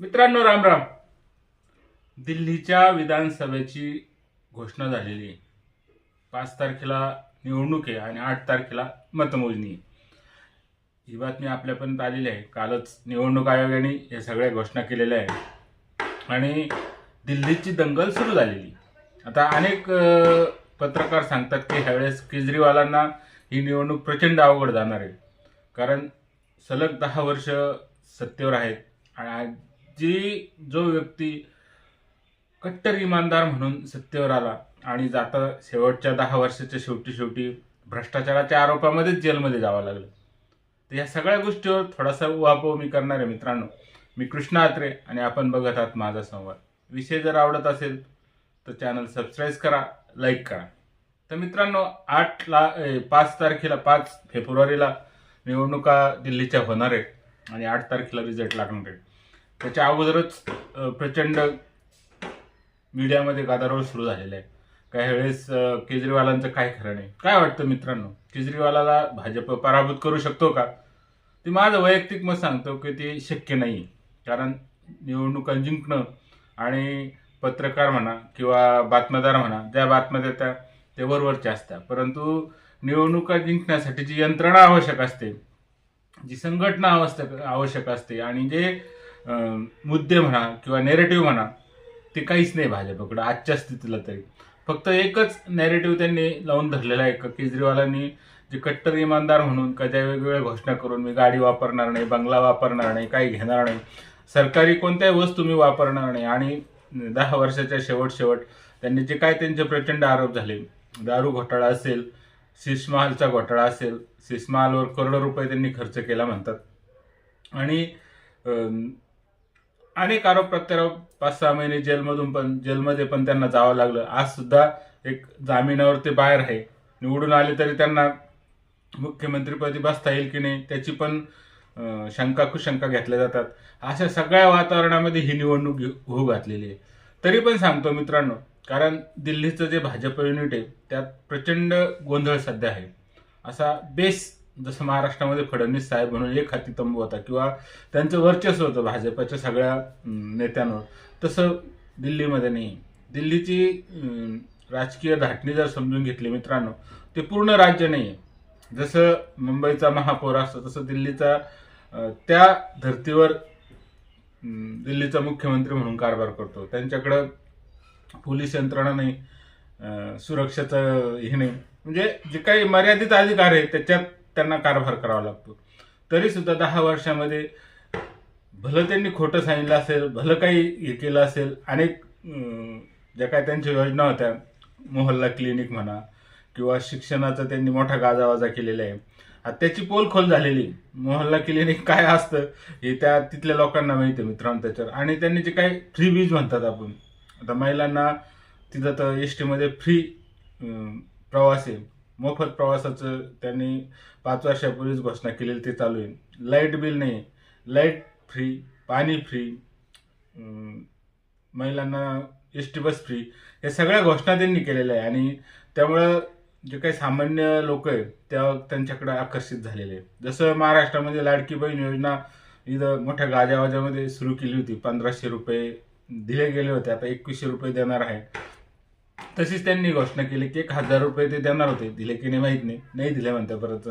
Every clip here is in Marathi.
मित्रांनो राम राम. दिल्लीच्या विधानसभेची घोषणा झालेली आहे. पाच तारखेला निवडणूक आहे आणि आठ तारखेला मतमोजणी आहे. ही बातमी आपल्यापर्यंत आलेली आहे. कालच निवडणूक आयोगाने या सगळ्या घोषणा केलेल्या आहेत. आणि दिल्लीची दंगल सुरू झालेली आता अनेक पत्रकार सांगतात की ह्यावेळेस केजरीवालांना ही निवडणूक प्रचंड अवघड जाणार आहे. कारण सलग दहा वर्ष सत्तेवर आहेत आणि जी जो व्यक्ती कट्टर इमानदार म्हणून सत्तेवर आला आणि जाता शेवटच्या दहा वर्षाच्या शेवटी शेवटी भ्रष्टाचाराच्या आरोपामध्येच जेलमध्ये जावं लागलं. तर या सगळ्या गोष्टीवर थोडासा उहापोह मी करणार आहे मित्रांनो. मी कृष्णा आत्रे आणि आपण बघत आहात माझा संवाद. विषय जर आवडत असेल तर चॅनल सबस्क्राईब करा लाईक करा. तर मित्रांनो आठला ए, पाच तारखेला पाच फेब्रुवारीला निवडणुका दिल्लीच्या होणार आहेत आणि आठ तारखेला रिझल्ट लागणार आहे त्याच्या अगोदरच प्रचंड मीडियामध्ये गदारोळ सुरू झालेला आहे. काही वेळेस केजरीवालांचं काय खरं नाही. काय वाटतं मित्रांनो? केजरीवालाला भाजप पराभूत करू शकतो का? ते माझं वैयक्तिक मत सांगतो की ते शक्य नाही कारण निवडणुका जिंकणं आणि पत्रकार म्हणा किंवा बातमीदार म्हणा ज्या बातम्या देतात ते वरवरच्या असतात. परंतु निवडणुका जिंकण्यासाठी जी यंत्रणा आवश्यक असते जी संघटना आवश्यक आवश्यक असते आणि जे मुद्दे म्हणा किंवा नेरेटिव्ह म्हणा ते काहीच नाही भाजपकडं आजच्या स्थितीला तरी. फक्त एकच नेरेटिव्ह त्यांनी लावून धरलेला आहे का केजरीवालांनी जे कट्टर इमानदार म्हणून का ज्या वेगवेगळ्या घोषणा करून मी गाडी वापरणार नाही बंगला वापरणार नाही काही घेणार नाही सरकारी कोणत्याही वस्तू मी वापरणार नाही आणि दहा वर्षाच्या शेवट शेवट त्यांनी जे काय त्यांचे प्रचंड आरोप झाले दारू घोटाळा असेल सिसमहालचा घोटाळा असेल सिसमहालवर करोडो रुपये त्यांनी खर्च केला म्हणतात. आणि अनेक आरोप प्रत्यारोप पाच सहा महिने जेलमधून पण जेलमध्ये पण त्यांना जावं लागलं. आज सुद्धा एक जामिनावर ते बाहेर आहे. निवडून आले तरी त्यांना मुख्यमंत्रीपदी बसता येईल की नाही त्याची पण शंका कुशंका घेतल्या जातात. अशा सगळ्या वातावरणामध्ये ही निवडणूक घेऊ- होऊ घातलेली आहे. तरी पण सांगतो मित्रांनो कारण दिल्लीचं जे भाजप युनिट आहे त्यात प्रचंड गोंधळ सध्या आहे. असा बेस जसं महाराष्ट्रामध्ये फडणवीस साहेब म्हणून एक हाती तंबू होता किंवा त्यांचं वर्चस्व होतं भाजपच्या सगळ्या नेत्यांवर. तसं दिल्लीमध्ये नाही. दिल्लीची राजकीय धाटणी जर समजून घेतली मित्रांनो ते पूर्ण राज्य नाही आहे जसं मुंबईचा महापौर असतो तसं दिल्लीचा त्या धर्तीवर दिल्लीचा मुख्यमंत्री म्हणून कारभार करतो. त्यांच्याकडं पोलीस यंत्रणा नाही सुरक्षेचं हे नाही. म्हणजे जे काही मर्यादित अधिकार आहे त्याच्यात त्यांना कारभार करावा लागतो. तरी सुद्धा दहा वर्षामध्ये भलं त्यांनी खोटं सांगितलं असेल भलं काही हे केलं असेल अनेक ज्या काय त्यांच्या योजना होत्या मोहल्ला क्लिनिक म्हणा किंवा शिक्षणाचा त्यांनी मोठा गाजावाजा केलेला आहे. आता त्याची पोलखोल झालेली. आहे. मोहल्ला क्लिनिक काय असतं हे त्या तिथल्या लोकांना माहिती आहे मित्रांनो त्याच्यावर. आणि त्यांनी जे काही फ्री बीज म्हणतात आपण. आता महिलांना तिथं तर एस टीमध्ये फ्री प्रवास आहे. मोफत प्रवासाचं त्यांनी पाच वर्षापूर्वीच घोषणा केलेली ते चालू आहे. लाइट बिल नाही. लाइट फ्री पाणी फ्री महिलांना एस टी बस फ्री या सगळ्या घोषणा त्यांनी केलेल्या आहे. आणि त्यामुळं जे काही सामान्य लोक आहेत त्या त्यांच्याकडे आकर्षित झालेले आहे जसं महाराष्ट्रामध्ये लाडकी बहीण योजना इथं मोठ्या गाजावाजामध्ये सुरू केली होती. पंधराशे रुपये दिले गेले होते. आता एकवीसशे रुपये देणार आहे. तशीच त्यांनी घोषणा केली की एक हजार रुपये ते देणार होते. दिले की नाही माहीत नाही. नाही दिले म्हणते परत.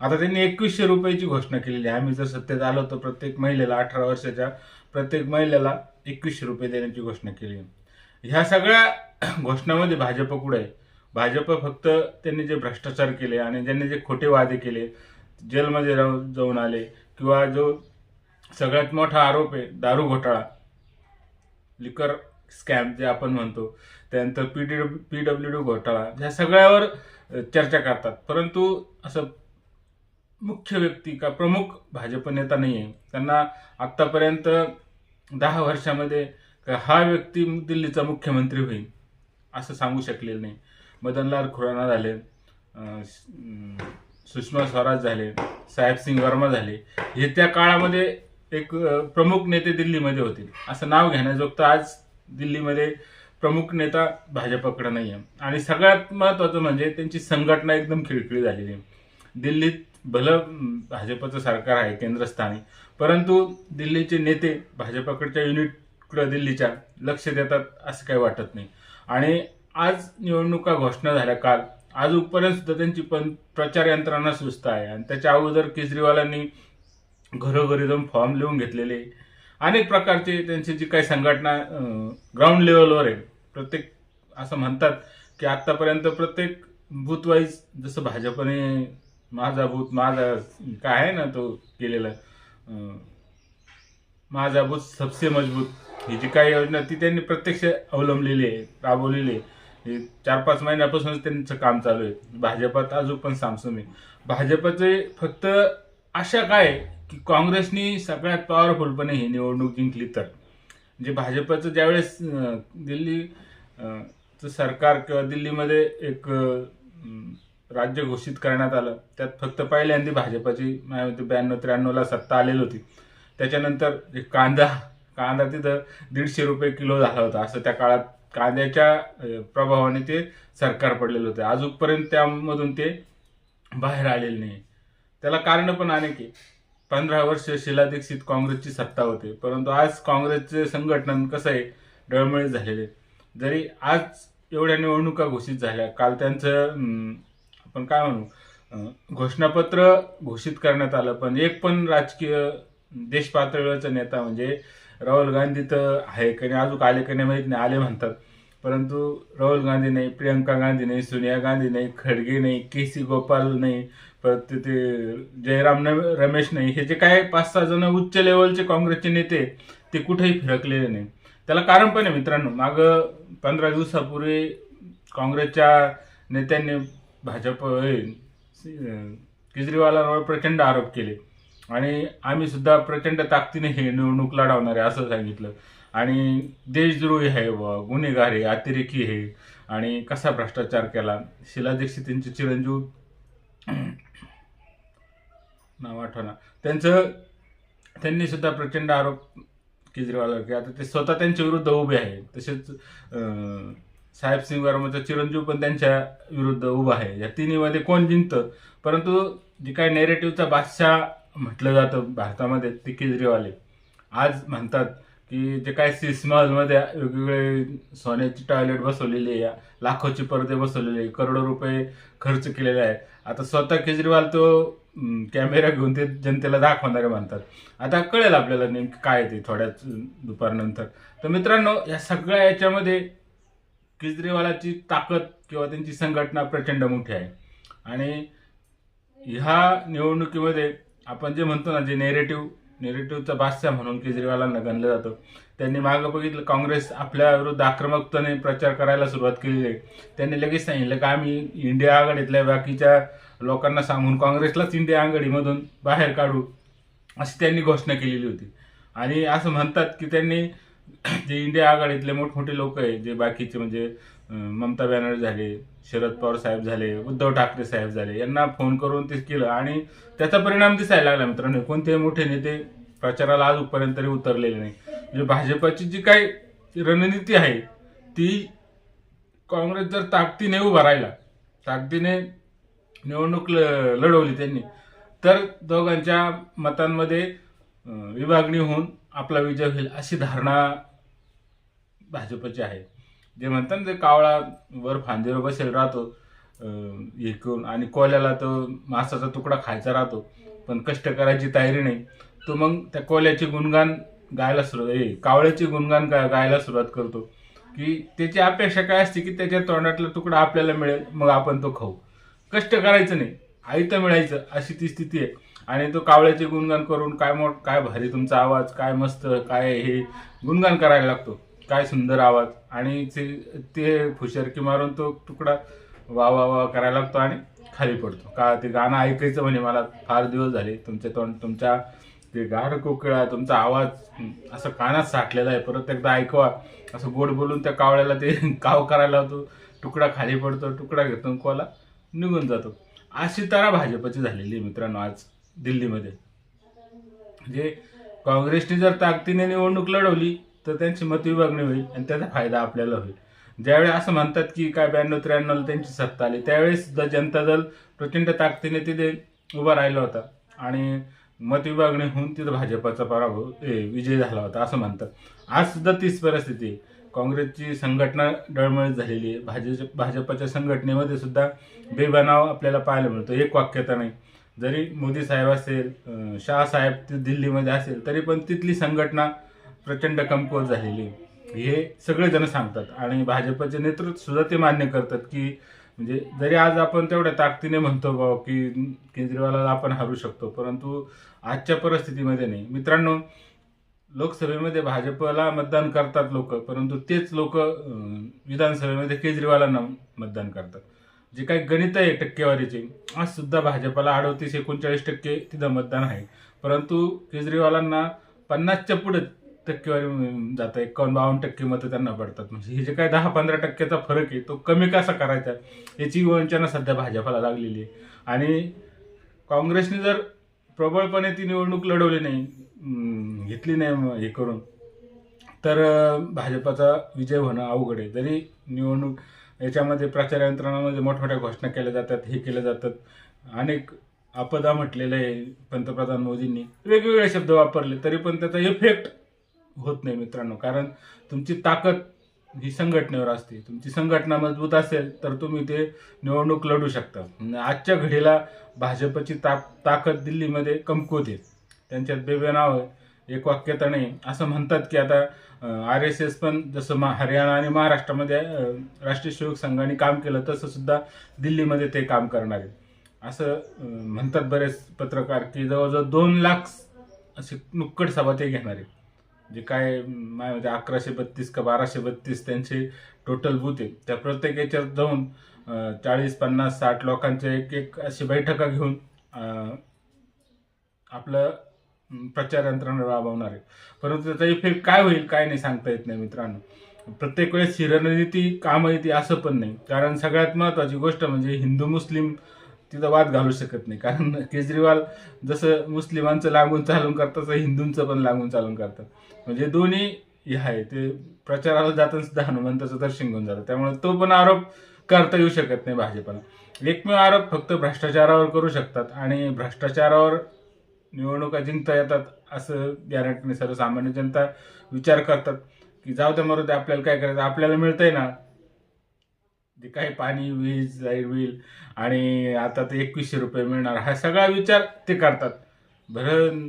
आता त्यांनी एकवीसशे रुपयाची घोषणा केलेली आहे. आम्ही जर सत्तेत आलो तर प्रत्येक महिलेला अठरा वर्षाच्या प्रत्येक महिलेला एकवीसशे रुपये देण्याची घोषणा केली. ह्या सगळ्या घोषणामध्ये भाजप कुठे आहे? भाजप फक्त त्यांनी जे भ्रष्टाचार केले आणि ज्यांनी जे खोटे वादे केले जेलमध्ये राहून जाऊन आले किंवा जो सगळ्यात मोठा आरोप आहे दारू घोटाळा लिकर स्कॅम जे आपण म्हणतो त्यानंतर P D P W D घोटाळा ह्या सगळ्यावर चर्चा करतात. परंतु असं मुख्य व्यक्ती का प्रमुख भाजप नेता नाही आहे त्यांना आत्तापर्यंत दहा वर्षामध्ये हा व्यक्ती दिल्लीचा मुख्यमंत्री होईल असं सांगू शकलेलं नाही. मदनलाल खुराना झाले सुषमा स्वराज झाले साहेब सिंग वर्मा झाले हे त्या काळामध्ये एक प्रमुख नेते दिल्लीमध्ये होते. असं नाव घेण्याजोगतं आज दिल्लीमध्ये प्रमुख नेता भाजपकडे नाही आहे आणि सगळ्यात महत्त्वाचं म्हणजे त्यांची संघटना एकदम खिळखिळी झालेली आहे. दिल्लीत भलं भाजपचं सरकार आहे केंद्रस्थानी. परंतु दिल्लीचे नेते भाजपाकडच्या युनिटकडं दिल्लीच्या लक्ष देतात असं काही वाटत नाही. आणि आज निवडणुका घोषणा झाल्या काल. आजपर्यंत सुद्धा त्यांची पण प्रचार यंत्रणा सुस्त आहे. आणि त्याच्या अगोदर केजरीवालांनी घरोघरी जाऊन फॉर्म लिहून घेतलेले. अनेक प्रकारचे त्यांची जी काही संघटना ग्राउंड लेवलवर आहे. प्रत्येक असं म्हणतात की आत्तापर्यंत प्रत्येक बूथवाईज जसं भाजपने माझा बूथ माझा काय आहे ना तो केलेला माझा बूथ सबसे मजबूत ही जी काही योजना ती त्यांनी प्रत्यक्ष अवलंबलेली आहे राबवलेली आहे. हे चार पाच महिन्यापासूनच त्यांचं काम चालू आहे. भाजपात अजून पण सामसम आहे. भाजपचे फक्त आशा काय की काँग्रेसनी सगळ्यात पॉवरफुलपणे ही निवडणूक जिंकली तर. म्हणजे भाजपचं ज्यावेळेस दिल्ली सरकार किंवा दिल्लीमध्ये एक राज्य घोषित करण्यात आलं त्यात फक्त पहिल्यांदा भाजपाची माझ्या ब्याण्णव त्र्याण्णवला सत्ता आलेली होती. त्याच्यानंतर एक कांदा कांदा तिथं दीडशे रुपये किलो झाला होता. असं त्या काळात कांद्याच्या प्रभावाने ते सरकार पडलेलं होतं. अजूनपर्यंत त्यामधून ते बाहेर आलेले नाही. त्याला कारण पण अनेक आहे. पंधरा वर्ष शिला दीक्षित काँग्रेसची सत्ता होते. परंतु आज काँग्रेसचे संघटन कसं आहे? डळमळीत झालेले जरी आज एवढ्या निवडणुका घोषित झाल्या काल त्यांचं आपण काय म्हणू? घोषणापत्र घोषित करण्यात आलं पण एक पण राजकीय देश पातळीवरचा नेता म्हणजे राहुल गांधी तर आहे की नाही अजून आले की नाही माहीत नाही आले म्हणतात. परंतु राहुल गांधी नाही प्रियंका गांधी नाही सोनिया गांधी नाही खडगे नाही के सी गोपाल नाही परत ते जयराम न- रमेश नाही हे जे काय पाच सहा जण उच्च लेवलचे काँग्रेसचे नेते ते कुठेही फिरकलेले नाही. त्याला कारण पण आहे मित्रांनो माग पंधरा दिवसापूर्वी काँग्रेसच्या नेत्यांनी भाजप केजरीवालांवर प्रचंड आरोप केले. आणि आम्ही सुद्धा प्रचंड ताकदीने हे निवडणूक लढवणार आहे असं सांगितलं. आणि देशद्रोही आहे व गुन्हेगार आहे अतिरेकी आहे. आणि कसा भ्रष्टाचार केला? शिला दीक्षित यांचे चिरंजीव नाव आठवणा त्यांचं त्यांनी सुद्धा प्रचंड आरोप केजरीवालवर की आता ते स्वतः त्यांच्या विरुद्ध उभे आहे. तसेच साहेबसिंग साहेब सिंग वर्माचा चिरंजीव पण त्यांच्या विरुद्ध उभा आहे. या तिन्हीमध्ये कोण जिंकतं? परंतु जे काही नेरेटिव्हचा बादशाह म्हटलं जातं भारतामध्ये ते केजरीवाल आहे. आज म्हणतात की जे काय सिस्मॉलमध्ये वेगवेगळे सोन्याची टॉयलेट बसवलेली आहे लाखोचे पडदे बसवलेले आहे, करोडो रुपये खर्च केलेले आहे. आता स्वतः केजरीवाल तो कॅमेरा घेऊन ते जनतेला दाखवणारे म्हणतात. आता कळेल आपल्याला नेमकं काय ते थोड्याच दुपारनंतर. तर मित्रांनो या सगळ्या याच्यामध्ये केजरीवालाची ताकद किंवा त्यांची संघटना प्रचंड मोठी आहे. आणि ह्या निवडणुकीमध्ये आपण जे म्हणतो ना जे नेरेटिव्ह नेरेटिव्हचा बादशाह म्हणून केजरीवालांना गणलं जातं. त्यांनी मागं बघितलं काँग्रेस आपल्या विरुद्ध आक्रमकतेने प्रचार करायला सुरुवात केलेली आहे. त्यांनी लगेच सांगितलं की आम्ही इंडिया आघाडीतल्या बाकीच्या लोकांना सांगून काँग्रेसलाच इंडिया आघाडीमधून बाहेर काढू अशी त्यांनी घोषणा केलेली होती. आणि असं म्हणतात की त्यांनी जे इंडिया आघाडीतले मोठमोठे लोक आहे जे बाकीचे म्हणजे ममता बॅनर्जी झाले शरद पवार साहेब झाले उद्धव ठाकरे साहेब झाले यांना फोन करून ते केलं आणि त्याचा परिणाम दिसायला लागला मित्रांनो. कोणतेही मोठे नेते प्रचाराला आजपर्यंत तरी उतरलेले नाही. म्हणजे भाजपाची जी काही रणनीती आहे ती काँग्रेस जर ताकदीने उभा राहिला ताकदीने निवडणूक ल- लढवली त्यांनी तर दोघांच्या मतांमध्ये विभागणी होऊन आपला विजय होईल अशी धारणा भाजपची आहे. जे म्हणतात ना ते कावळा वर फांदीवर बसेल राहतो हे करून आणि कोल्याला तो मासाचा तुकडा खायचा राहतो पण कष्ट करायची तयारी नाही. तो मग त्या कोल्याचे गुणगान गायला सुरुवात ए कावळ्याचे गुणगान गा गायला सुरुवात करतो. की त्याची अपेक्षा काय असते की त्याच्या तोंडातला तुकडा आपल्याला मिळेल मग आपण तो खाऊ. कष्ट करायचं नाही. आयतं मिळायचं अशी ती स्थिती आहे. आणि तो कावळ्याचे गुणगान करून काय मोठ काय भारी तुमचा आवाज काय मस्त काय हे गुणगान करायला लागतो. काय सुंदर आवाज. आणि ते ते फुशरकी मारून तो तुकडा वा वा वा करायला लागतो आणि खाली पडतो. का ते गाणं ऐकायचं म्हणे मला. फार दिवस झाले तुमच्या तोंड तुमच्या ते गार कोकिळा तुमचा आवाज असं कानात साठलेला आहे. परत एकदा ऐकवा. असं गोड बोलून त्या कावळ्याला ते काव करायला होतो तुकडा खाली पडतो तुकडा घेतो कोला निघून जातो. अशी तारा भाजपची झालेली मित्रांनो आज दिल्लीमध्ये. म्हणजे काँग्रेसने जर ताकदीने निवडणूक लढवली तर त्यांची मतविभागणी होईल आणि त्याचा फायदा आपल्याला होईल. ज्यावेळी असं म्हणतात की काय ब्याण्णव त्र्याण्णवला त्यांची सत्ता आली त्यावेळेस सुद्धा जनता दल प्रचंड ताकदीने तिथे उभा राहिला होता. आणि मतविभागणी होऊन तिथं भाजपाचा पराभव ए, विजय झाला होता असं म्हणतात. आज सुद्धा तीच परिस्थिती आहे. काँग्रेसची संघटना डळमळीत झालेली आहे. भाजप भाजपाच्या संघटनेमध्ये सुद्धा बेबनाव आपल्याला पाहायला मिळतो. एक वाक्यता नाही. जरी मोदी साहेब असेल अं, शहा साहेब दिल्लीमध्ये असेल तरी पण तिथली संघटना प्रचंड कमकुवत झालेली हे सगळेजण सांगतात. आणि भाजपचे नेतृत्व सुद्धा ते मान्य करतात की म्हणजे जरी आज आपण तेवढ्या ताकदीने म्हणतो बा की केजरीवालाला आपण हरू शकतो परंतु आजच्या परिस्थितीमध्ये नाही. मित्रांनो लोकसभेमध्ये भाजपला मतदान करतात लोक परंतु तेच लोक विधानसभेमध्ये केजरीवालांना मतदान करतात. जे काही गणित आहे टक्केवारीचे आज सुद्धा भाजपला अडतीस एकोणचाळीस टक्के तिथं मतदान आहे. परंतु केजरीवालांना पन्नासच्या पुढे टक्केवारी जातं एकावन्न बावन्न टक्के मतं त्यांना पडतात. म्हणजे हे जे काय दहा पंधरा टक्क्याचा फरक आहे तो कमी कसा करायचा याची वंचना सध्या भाजपाला लागलेली आहे. आणि काँग्रेसने जर प्रबळपणे ती निवडणूक लढवली नाही घेतली नाही हे करून तर भाजपाचा विजय होणं अवघड आहे. जरी निवडणूक याच्यामध्ये प्रचार यंत्रणामध्ये मोठमोठ्या घोषणा केल्या जातात हे केल्या जातात. अनेक आपदा म्हटलेलं आहे पंतप्रधान मोदींनी. वेगवेगळे शब्द वापरले तरी पण त्याचा इफेक्ट होत नाही मित्रांनो. कारण तुमची ताकद ही संघटनेवर असते. तुमची संघटना मजबूत असेल तर तुम्ही ते निवडणूक लढू शकता. आजच्या घडीला भाजपची ता ताकद दिल्लीमध्ये कमकुवत आहे. त्यांच्यात बेबेनाव आहे एक वाक्यता नाही. असं म्हणतात की आता आर एस एस पण जसं मा हरियाणा आणि महाराष्ट्रामध्ये राष्ट्रीय सेवक संघाने काम केलं तसं सुद्धा दिल्लीमध्ये ते काम करणार आहे असं म्हणतात बरेच पत्रकार की जवळजवळ दोन लाख असे नुक्कड सभा ते घेणार आहेत. जे काय म्हणजे अकराशे बत्तीस का बाराशे बत्तीस त्यांचे टोटल बूथ आहे. त्या प्रत्येक याच्यात जाऊन चाळीस पन्नास साठ लोकांचे एक एक अशी बैठका घेऊन आपलं प्रचार यंत्रणा राबवणार आहे. परंतु त्याचा इफेक्ट काय होईल काय नाही सांगता येत नाही मित्रांनो. प्रत्येक वेळेस ही रणनीती काम येते असं पण नाही. कारण सगळ्यात महत्त्वाची गोष्ट म्हणजे हिंदू मुस्लिम तिथं वाद घालू शकत नाही. कारण केजरीवाल जसं मुस्लिमांचं लागून चालून करतात तसं हिंदूंचं पण लागून चालून करतात. म्हणजे दोन्ही हे आहे. ते प्रचाराला जाताना सुद्धा हनुमंताचं दर्शन घेऊन जातं त्यामुळे तो पण आरोप करता येऊ शकत नाही भाजपला. एकमेव आरोप फक्त भ्रष्टाचारावर करू शकतात आणि भ्रष्टाचारावर निवडणुका जिंकता येतात असं गॅरंटीने सर्वसामान्य जनता विचार करतात की जाऊ द्या मरू द्या आपल्याला काय करायचं? आपल्याला मिळतंय ना. जे काही पाणी वीज लाइट बिल आणि आता ते एकवीसशे रुपये मिळणार हा सगळा विचार ते करतात. भरण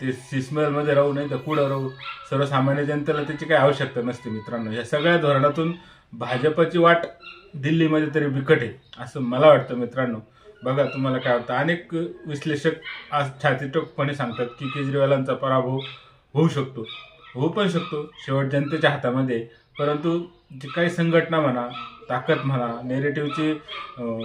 ते सिस्मेलमध्ये राहू नाही तर कुडं राहू. सर्वसामान्य जनतेला त्याची काही आवश्यकता नसते मित्रांनो. या सगळ्या धोरणातून भाजपची वाट दिल्लीमध्ये तरी बिकट आहे असं मला वाटतं मित्रांनो. बघा तुम्हाला काय वाटतं? अनेक विश्लेषक आज छातीटोकपणे सांगतात की केजरीवालांचा पराभव होऊ शकतो. होऊ पण शकतो. शेवट जनतेच्या हातामध्ये परंतु जी काही संघटना म्हणा ताकद म्हणा नेरेटिव्हची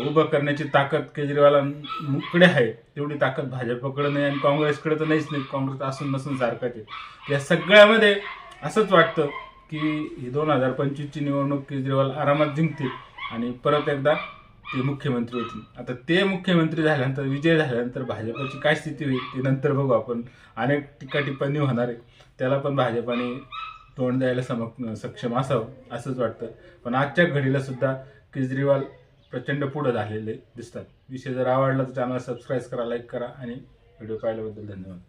उभं करण्याची ताकद केजरीवालांकडे आहे तेवढी ताकद भाजपकडे नाही आणि काँग्रेसकडे तर नाहीच नाही काँग्रेस असून नसून सारखं ते या सगळ्यामध्ये असंच वाटतं की ही दोन हजार पंचवीसची निवडणूक केजरीवाल आरामात जिंकतील आणि परत एकदा ते मुख्यमंत्री होतील. आता ते मुख्यमंत्री झाल्यानंतर विजय झाल्यानंतर भाजपची काय स्थिती होईल ते नंतर बघू आपण. अनेक टीका टिप्पणी होणार आहे. त्याला पण भाजपाने तोंड द्यायला सम सक्षम असावं असंच वाटतं. पण आजच्या घडीला सुद्धा केजरीवाल प्रचंड पुढं झालेले दिसतात. विषय जर आवडला तर चॅनल सबस्क्राईब करा लाईक करा आणि व्हिडिओ पाहिल्याबद्दल धन्यवाद.